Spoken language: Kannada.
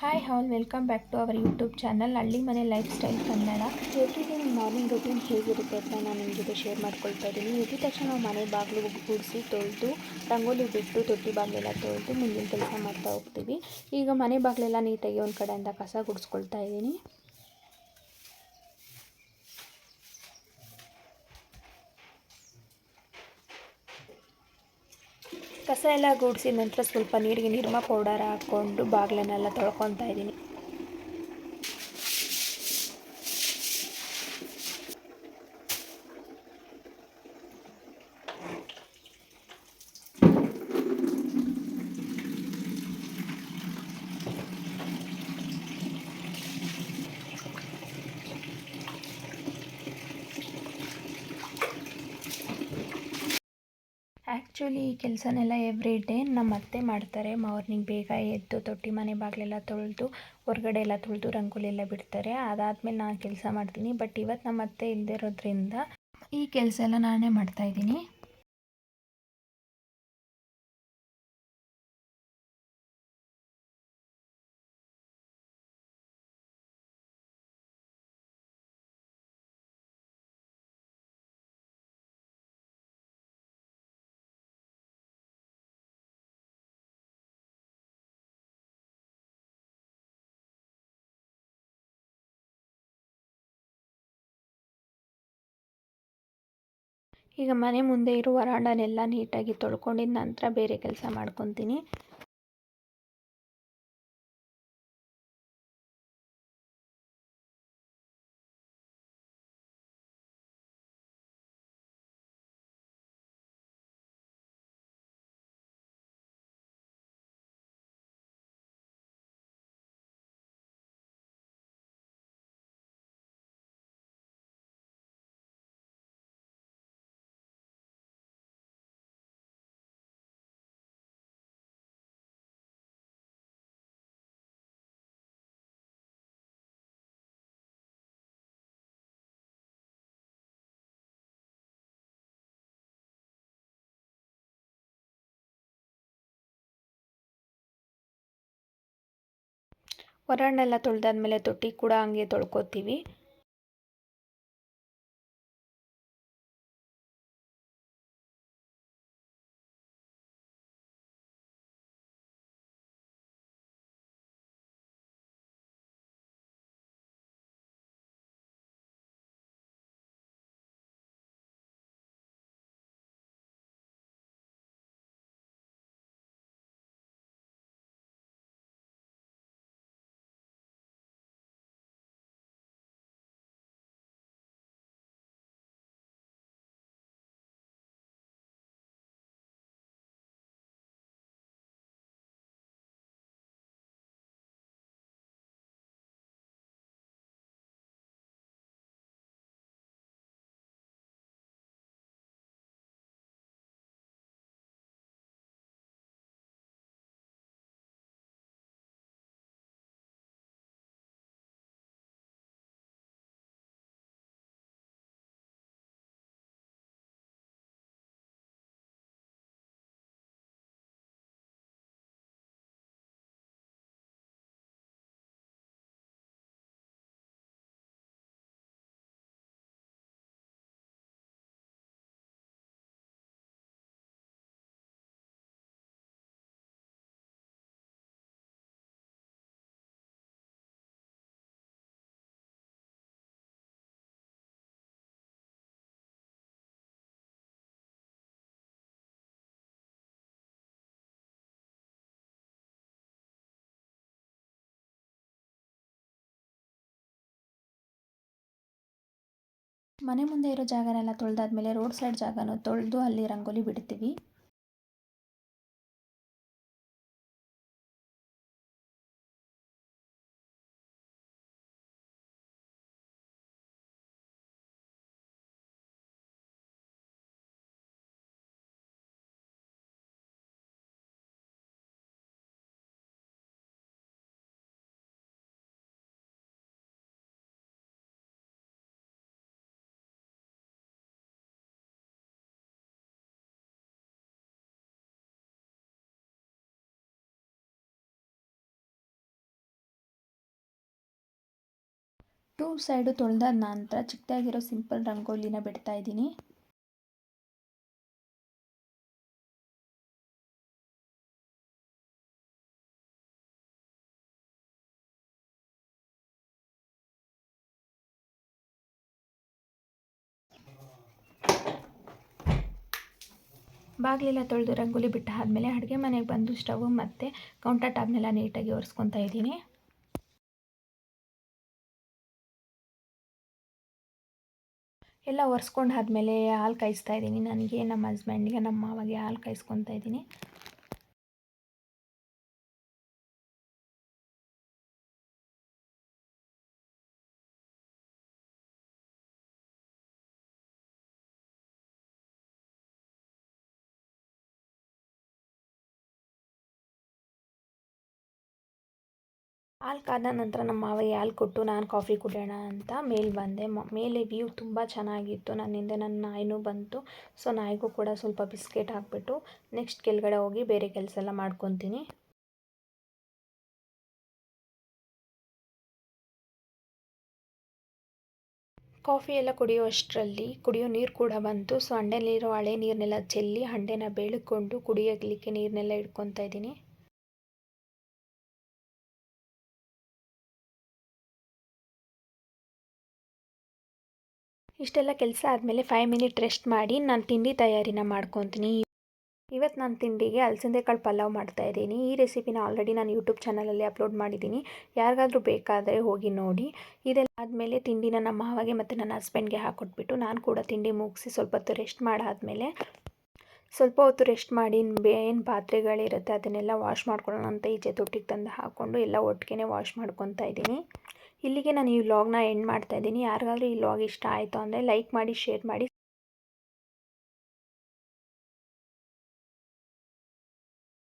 Hi all welcome back to our YouTube channel ಹಳ್ಳಿ ಮನೆ lifestyle Kannada every morning routine ಹೇಗಿರುತ್ತೆ ಅಂತ ನಾನು ನಿಮಗೆ ಶೇರ್ ಮಾಡ್ಕೊಳ್ತಾ ಇದ್ದೀನಿ. ಎದ್ದ ತಕ್ಷಣ ನಾವು ಮನೆ ಬಾಗಿಲು ಗುಡಿಸಿ ತೊಳೆದು, ರಂಗೋಲಿ ಬಿಟ್ಟು ತೊಟ್ಟಿ ಬಾಗಿಲೆಲ್ಲ ತೊಳೆದು ಮುಂದಿನ ಕೆಲಸ ಮಾಡ್ತಾ ಹೋಗ್ತೀವಿ. ಈಗ ಮನೆ ಬಾಗಿಲೆಲ್ಲ ನೀಟಾಗಿ ಒಂದು ಕಡೆಯಿಂದ ಕಸ ಗುಡಿಸ್ಕೊಳ್ತಾ ಇದ್ದೀನಿ. ಕಸ ಎಲ್ಲ ಗುಡಿಸಿದ ನಂತರ ಸ್ವಲ್ಪ ನೀರಿಗೆ ನಿರ್ಮಾ ಪೌಡರ್ ಹಾಕ್ಕೊಂಡು ಬಾಗಿಲನ್ನೆಲ್ಲ ತೊಳ್ಕೊತಾ ಇದ್ದೀನಿ ಆ್ಯಕ್ಚುಲಿ ಈ ಕೆಲಸನೆಲ್ಲ ಎವ್ರಿ ಡೇ ನಮ್ಮ ಅತ್ತೆ ಮಾಡ್ತಾರೆ. ಮಾರ್ನಿಂಗ್ ಬೇಗ ಎದ್ದು ತೊಟ್ಟಿ ಮನೆ ಬಾಗಿಲೆಲ್ಲ ತೊಳೆದು, ಹೊರಗಡೆ ಎಲ್ಲ ತೊಳೆದು ರಂಗೋಲಿ ಎಲ್ಲ ಬಿಡ್ತಾರೆ. ಅದಾದಮೇಲೆ ನಾನು ಕೆಲಸ ಮಾಡ್ತೀನಿ. ಬಟ್ ಇವತ್ತು ನಮ್ಮ ಅತ್ತೆ ಇಲ್ಲದಿರೋದ್ರಿಂದ ಈ ಕೆಲಸ ಎಲ್ಲ ನಾನೇ ಮಾಡ್ತಾಯಿದ್ದೀನಿ ಈಗ ಮನೆ ಮುಂದೆ ಇರುವ ವರಾಂಡನೆಲ್ಲ ನೀಟಾಗಿ ತೊಳ್ಕೊಂಡಿದ್ದ ನಂತರ ಬೇರೆ ಕೆಲಸ ಮಾಡ್ಕೊತೀನಿ. ಹೊರಗಡೆಲ್ಲ ತೊಳೆದಾದ್ಮೇಲೆ ತೊಟ್ಟಿ ಕೂಡ ಹಂಗೆ ತೊಳ್ಕೊತೀವಿ. ಮನೆ ಮುಂದೆ ಇರೋ ಜಾಗನೆಲ್ಲ ತೊಳೆದಾದ್ಮೇಲೆ ರೋಡ್ ಸೈಡ್ ಜಾಗನೂ ತೊಳೆದು ಅಲ್ಲಿ ರಂಗೋಲಿ ಬಿಡ್ತೀವಿ. ಟೂ ಸೈಡು ತೊಳೆದ ನಂತರ ಚಿಕ್ಕದಾಗಿರೋ ಸಿಂಪಲ್ ರಂಗೋಲಿನ ಬಿಡ್ತಾ ಇದ್ದೀನಿ. ಬಾಗಿಲೆಲ್ಲ ತೊಳೆದು ರಂಗೋಲಿ ಬಿಟ್ಟಾದ್ಮೇಲೆ ಅಡುಗೆ ಮನೆಗೆ ಬಂದು ಸ್ಟವ್ ಮತ್ತು ಕೌಂಟರ್ ಟಾಪ್ನೆಲ್ಲ ನೀಟಾಗಿ ಒರೆಸ್ಕೊತಾ ಇದ್ದೀನಿ. ಎಲ್ಲ ಒರೆಸ್ಕೊಂಡು ಆದಮೇಲೆ ಹಾಲು ಕಾಯಿಸ್ತಾ ಇದ್ದೀನಿ. ನನಗೆ ನಮ್ಮ ಹಸ್ಬೆಂಡ್ಗೆ ನಮ್ಮ ಮಾವಗೆ ಹಾಲು ಕಾಯಿಸ್ಕೊತಾ ಇದ್ದೀನಿ. ಹಾಲು ಕಾದ ನಂತರ ನಮ್ಮ ಮಾವಯ್ಯ ಹಾಲು ಕೊಟ್ಟು, ನಾನು ಕಾಫಿ ಕುಡಿಯೋಣ ಅಂತ ಮೇಲೆ ಬಂದೆ. ಮೇಲೆ ವ್ಯೂ ತುಂಬ ಚೆನ್ನಾಗಿತ್ತು. ನನ್ನಿಂದ ನನ್ನ ನಾಯಿನೂ ಬಂತು. ಸೊ, ನಾಯಿಗೂ ಕೂಡ ಸ್ವಲ್ಪ ಬಿಸ್ಕೆಟ್ ಹಾಕ್ಬಿಟ್ಟು ನೆಕ್ಸ್ಟ್ ಕೆಳಗಡೆ ಹೋಗಿ ಬೇರೆ ಕೆಲಸ ಎಲ್ಲ ಮಾಡ್ಕೊತೀನಿ. ಕಾಫಿ ಎಲ್ಲ ಕುಡಿಯೋ ಅಷ್ಟರಲ್ಲಿ ಕುಡಿಯೋ ನೀರು ಕೂಡ ಬಂತು. ಸೊ ಹಂಡೆಯಲ್ಲಿರೋ ಹಳೆ ನೀರನ್ನೆಲ್ಲ ಚೆಲ್ಲಿ ಹಂಡೆನ ಬೆಳಕೊಂಡು ಕುಡಿಯೋಕ್ಕೆ ನೀರನ್ನೆಲ್ಲ ಇಟ್ಕೊತಾ ಇದ್ದೀನಿ. ಇಷ್ಟೆಲ್ಲ ಕೆಲಸ ಆದಮೇಲೆ ಫೈವ್ ಮಿನಿಟ್ ರೆಸ್ಟ್ ಮಾಡಿ ನಾನು ತಿಂಡಿ ತಯಾರಿನ ಮಾಡ್ಕೊತೀನಿ. ಇವತ್ತು ನಾನು ತಿಂಡಿಗೆ ಅಲಸಂದೆ ಕಾಳು ಪಲಾವ್ ಮಾಡ್ತಾಯಿದ್ದೀನಿ ಈ ರೆಸಿಪಿನ ಆಲ್ರೆಡಿ ನಾನು ಯೂಟ್ಯೂಬ್ ಚಾನಲಲ್ಲಿ ಅಪ್ಲೋಡ್ ಮಾಡಿದ್ದೀನಿ. ಯಾರಿಗಾದರೂ ಬೇಕಾದರೆ ಹೋಗಿ ನೋಡಿ. ಇದೆಲ್ಲ ಆದಮೇಲೆ ತಿಂಡಿನ ನಮ್ಮ ಮಾವಾಗೆ ಮತ್ತು ನನ್ನ ಹಸ್ಬೆಂಡ್ಗೆ ಹಾಕ್ಕೊಟ್ಬಿಟ್ಟು ನಾನು ಕೂಡ ತಿಂಡಿ ಮುಗಿಸಿ ಸ್ವಲ್ಪ ಹೊತ್ತು ರೆಸ್ಟ್ ಮಾಡಾದಮೇಲೆ ಸ್ವಲ್ಪ ಹೊತ್ತು ರೆಸ್ಟ್ ಮಾಡಿ ಏನು ಪಾತ್ರೆಗಳಿರುತ್ತೆ ಅದನ್ನೆಲ್ಲ ವಾಶ್ ಮಾಡ್ಕೊಳ್ಳೋಣ ಅಂತ ಈಚೆ ತೊಟ್ಟಿಗೆ ತಂದು ಹಾಕ್ಕೊಂಡು ಎಲ್ಲ ಒಟ್ಟಿಗೆ ವಾಶ್ ಮಾಡ್ಕೊತಾ ಇದ್ದೀನಿ. ಇಲ್ಲಿಗೆ ನಾನು ಈ ವ್ಲಾಗ್ನ ಎಂಡ್ ಮಾಡ್ತಾ ಇದ್ದೀನಿ. ಯಾರಿಗಾದ್ರೂ ಈ ವ್ಲಾಗ್ ಇಷ್ಟ ಆಯಿತು ಅಂದರೆ ಲೈಕ್ ಮಾಡಿ ಶೇರ್ ಮಾಡಿ